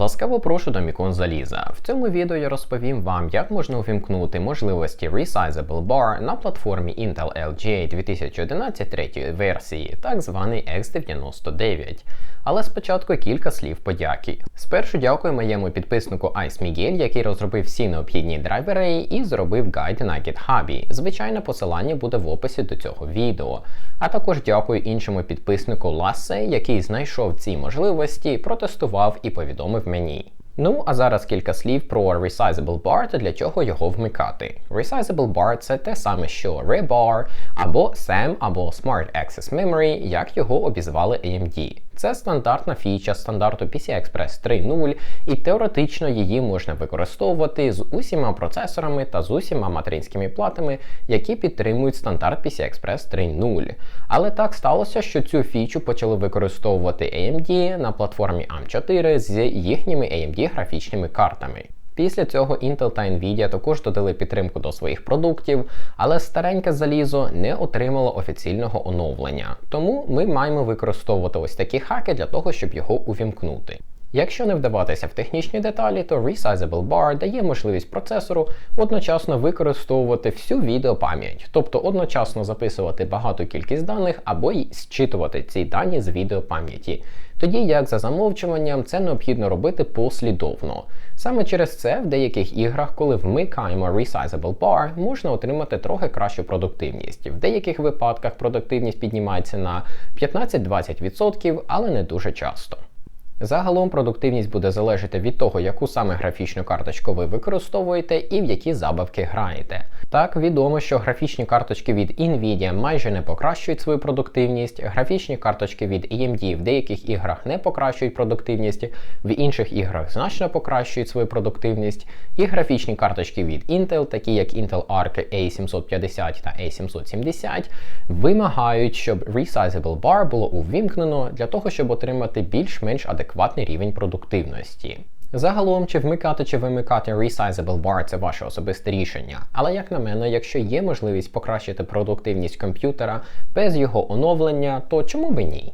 Ласкаво прошу до Мікон Заліза. В цьому відео я розповім вам, як можна увімкнути можливості Resizable Bar на платформі Intel LGA 2011 третьої версії, так званий X99. Але спочатку кілька слів подяки. Спершу дякую моєму підписнику Ice Miguel, який розробив всі необхідні драйвери і зробив гайд на GitHub. Звичайно, посилання буде в описі до цього відео. А також дякую іншому підписнику Ласе, який знайшов ці можливості, протестував і повідомив мені. Ну, а зараз кілька слів про Resizable Bar та для чого його вмикати. Resizable Bar це те саме, що Rebar або SAM або Smart Access Memory, як його обізвали AMD. Це стандартна фіча стандарту PCI-Express 3.0, і теоретично її можна використовувати з усіма процесорами та з усіма материнськими платами, які підтримують стандарт PCI-Express 3.0. Але так сталося, що цю фічу почали використовувати AMD на платформі ARM 4 з їхніми AMD графічними картами. Після цього Intel та Nvidia також додали підтримку до своїх продуктів, але стареньке залізо не отримало офіційного оновлення. Тому ми маємо використовувати ось такі хаки для того, щоб його увімкнути. Якщо не вдаватися в технічні деталі, то Resizable Bar дає можливість процесору одночасно використовувати всю відеопам'ять, тобто одночасно записувати багату кількість даних або й зчитувати ці дані з відеопам'яті. Тоді як за замовчуванням це необхідно робити послідовно. Саме через це в деяких іграх, коли вмикаємо Resizable Bar, можна отримати трохи кращу продуктивність. В деяких випадках продуктивність піднімається на 15-20%, але не дуже часто. Загалом продуктивність буде залежати від того, яку саме графічну карточку ви використовуєте і в які забавки граєте. Так, відомо, що графічні карточки від Nvidia майже не покращують свою продуктивність, графічні карточки від AMD в деяких іграх не покращують продуктивність, в інших іграх значно покращують свою продуктивність, і графічні карточки від Intel, такі як Intel Arc A750 та A770, вимагають, щоб Resizable Bar було увімкнено для того, щоб отримати більш-менш адекватний рівень продуктивності. Загалом, чи вмикати чи вимикати Resizable Bar – це ваше особисте рішення. Але як на мене, якщо є можливість покращити продуктивність комп'ютера без його оновлення, то чому би ні?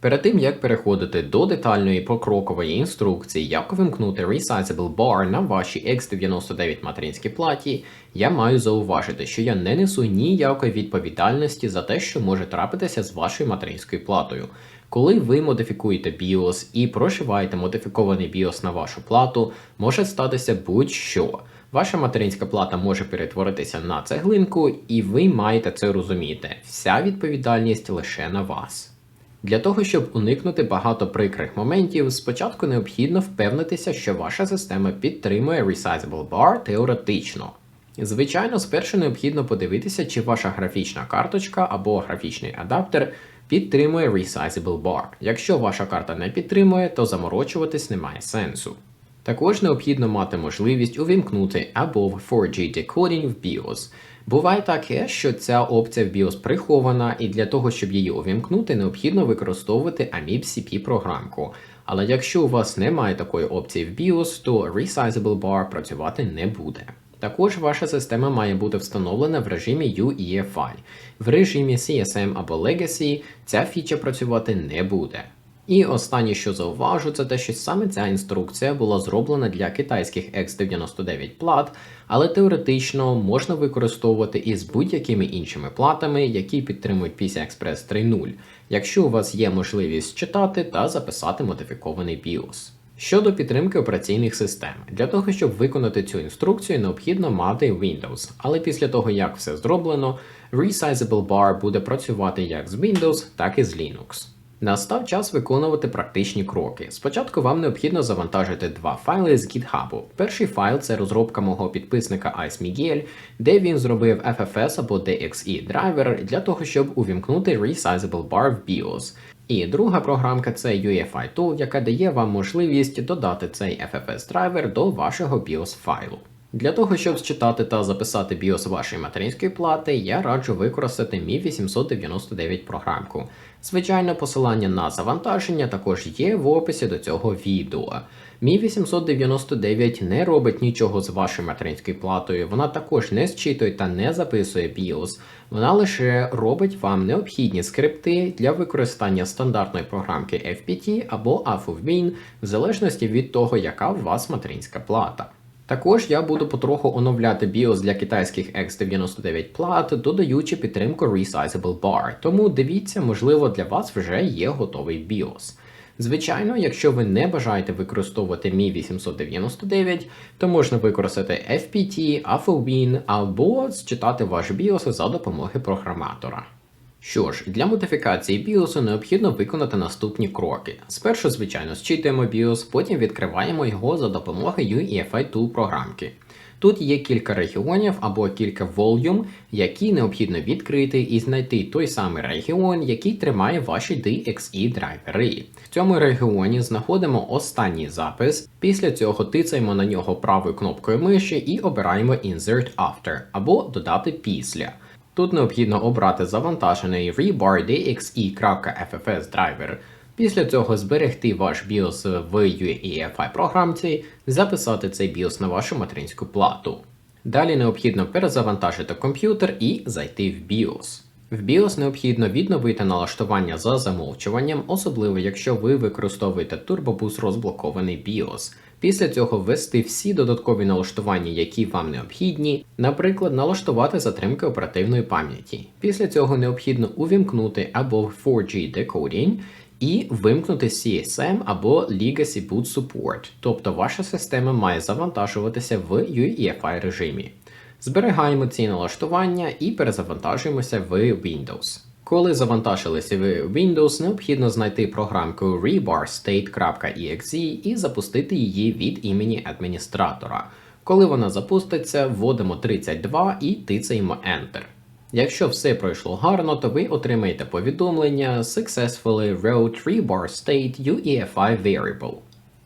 Перед тим як переходити до детальної покрокової інструкції, як вимкнути Resizable Bar на вашій X99 материнській платі, я маю зауважити, що я не несу ніякої відповідальності за те, що може трапитися з вашою материнською платою. Коли ви модифікуєте BIOS і прошиваєте модифікований BIOS на вашу плату, може статися будь-що. Ваша материнська плата може перетворитися на цеглинку, і ви маєте це розуміти. Вся відповідальність лише на вас. Для того, щоб уникнути багато прикрих моментів, спочатку необхідно впевнитися, що ваша система підтримує Resizable Bar теоретично. Звичайно, спершу необхідно подивитися, чи ваша графічна карточка або графічний адаптер підтримує Resizable Bar. Якщо ваша карта не підтримує, то заморочуватись немає сенсу. Також необхідно мати можливість увімкнути або 4G Decoding в BIOS. Буває таке, що ця опція в BIOS прихована, і для того, щоб її увімкнути, необхідно використовувати AMIB CP програмку. Але якщо у вас немає такої опції в BIOS, то Resizable Bar працювати не буде. Також ваша система має бути встановлена в режимі UEFI. В режимі CSM або Legacy ця фіча працювати не буде. І останнє, що зауважу, це те, що саме ця інструкція була зроблена для китайських X99 плат, але теоретично можна використовувати і з будь-якими іншими платами, які підтримують PCI-Express 3.0, якщо у вас є можливість читати та записати модифікований BIOS. Щодо підтримки операційних систем, для того, щоб виконати цю інструкцію, необхідно мати Windows, але після того, як все зроблено, Resizable Bar буде працювати як з Windows, так і з Linux. Настав час виконувати практичні кроки. Спочатку вам необхідно завантажити два файли з GitHub. Перший файл це розробка мого підписника Ice Miguel, де він зробив FFS або DXE драйвер для того, щоб увімкнути Resizable Bar в BIOS. І друга програмка це UEFI Tool, яка дає вам можливість додати цей FFS драйвер до вашого BIOS файлу. Для того, щоб считати та записати BIOS вашої материнської плати, я раджу використати Mi 899 програмку. Звичайно, посилання на завантаження також є в описі до цього відео. Мі 899 не робить нічого з вашою материнською платою, вона також не зчитує та не записує BIOS. Вона лише робить вам необхідні скрипти для використання стандартної програмки FPT або AFUVBIN, в залежності від того, яка у вас материнська плата. Також я буду потроху оновляти BIOS для китайських X99 плат, додаючи підтримку Resizable Bar. Тому дивіться, можливо, для вас вже є готовий BIOS. Звичайно, якщо ви не бажаєте використовувати Mi 899, то можна використати FPT, AFOBIN або зчитати ваш BIOS за допомогою програматора. Що ж, для модифікації BIOS необхідно виконати наступні кроки. Спершу, звичайно, зчитуємо BIOS, потім відкриваємо його за допомогою EFI Tool програмки. Тут є кілька регіонів або кілька volume, які необхідно відкрити і знайти той самий регіон, який тримає ваші DXE драйвери. В цьому регіоні знаходимо останній запис. Після цього тицаємо на нього правою кнопкою миші і обираємо Insert After або додати після. Тут необхідно обрати завантажений rebar.dxe.ffs драйвер. Після цього зберегти ваш BIOS в UEFI програмці, записати цей BIOS на вашу материнську плату. Далі необхідно перезавантажити комп'ютер і зайти в BIOS. В BIOS необхідно відновити налаштування за замовчуванням, особливо якщо ви використовуєте турбобус розблокований BIOS. Після цього ввести всі додаткові налаштування, які вам необхідні, наприклад, налаштувати затримки оперативної пам'яті. Після цього необхідно увімкнути або 4G Decoding і вимкнути CSM або Legacy Boot Support, тобто ваша система має завантажуватися в UEFI режимі. Зберігаємо ці налаштування і перезавантажуємося в Windows. Коли завантажилися в Windows, необхідно знайти програмку rebarstate.exe і запустити її від імені адміністратора. Коли вона запуститься, вводимо 32 і тицаємо Enter. Якщо все пройшло гарно, то ви отримаєте повідомлення Successfully wrote rebar state UEFI variable.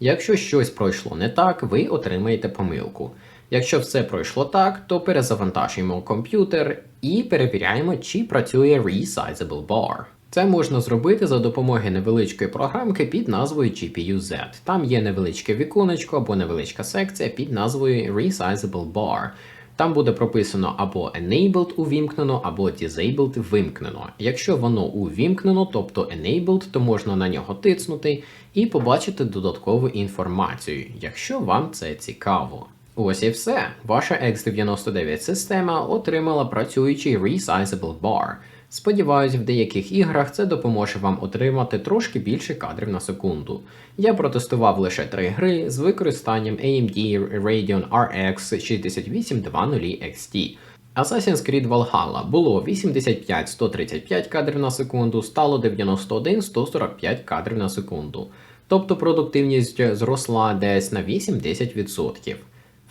Якщо щось пройшло не так, ви отримаєте помилку. Якщо все пройшло так, то перезавантажуємо комп'ютер і перевіряємо, чи працює Resizable Bar. Це можна зробити за допомогою невеличкої програмки під назвою GPU-Z. Там є невеличке віконечко або невеличка секція під назвою Resizable Bar. Там буде прописано або Enabled увімкнено, або Disabled вимкнено. Якщо воно увімкнено, тобто Enabled, то можна на нього тицнути і побачити додаткову інформацію, якщо вам це цікаво. Ось і все. Ваша X99 система отримала працюючий Resizable Bar. Сподіваюсь, в деяких іграх це допоможе вам отримати трошки більше кадрів на секунду. Я протестував лише три гри з використанням AMD Radeon RX 6820 XT. Assassin's Creed Valhalla було 85-135 кадрів на секунду, стало 91-145 кадрів на секунду. Тобто продуктивність зросла десь на 8-10%.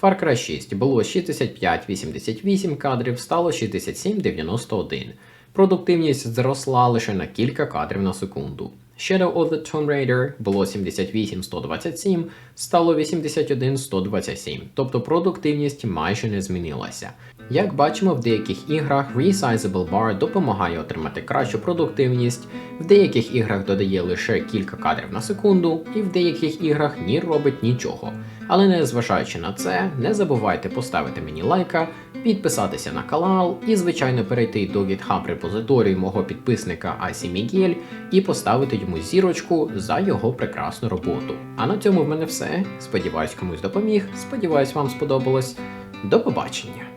Far Cry 6 було 65-88 кадрів, стало 67-91. Продуктивність зросла лише на кілька кадрів на секунду. Shadow of the Tomb Raider було 78-127, стало 81-127, тобто продуктивність майже не змінилася. Як бачимо, в деяких іграх Resizable Bar допомагає отримати кращу продуктивність, в деяких іграх додає лише кілька кадрів на секунду, і в деяких іграх ні робить нічого. Але незважаючи на це, не забувайте поставити мені лайка, підписатися на канал і, звичайно, перейти до GitHub репозиторію мого підписника Асі Мігель і поставити йому зірочку за його прекрасну роботу. А на цьому в мене все. Сподіваюсь, комусь допоміг. Сподіваюсь, вам сподобалось. До побачення!